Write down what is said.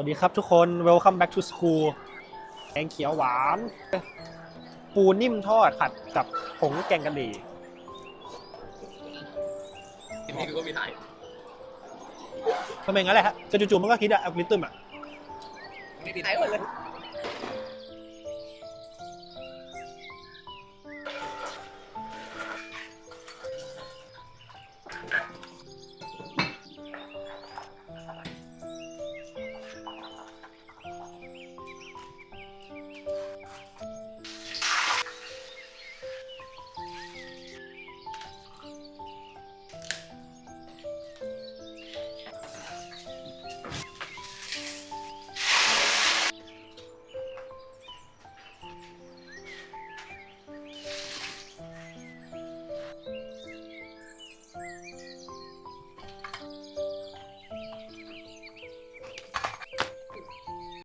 สวัสดีครับทุกคน welcome back to school แกงเขียวหวาน ปูนิ่มทอดผัดกับผงแกงกะหรี่ทีนี้กูก็มีถ่ายทำไมงั้นแหละฮะจะจู่ๆมันก็คิดอะอัลกอริทึมอะมีถ่ายหมดเลย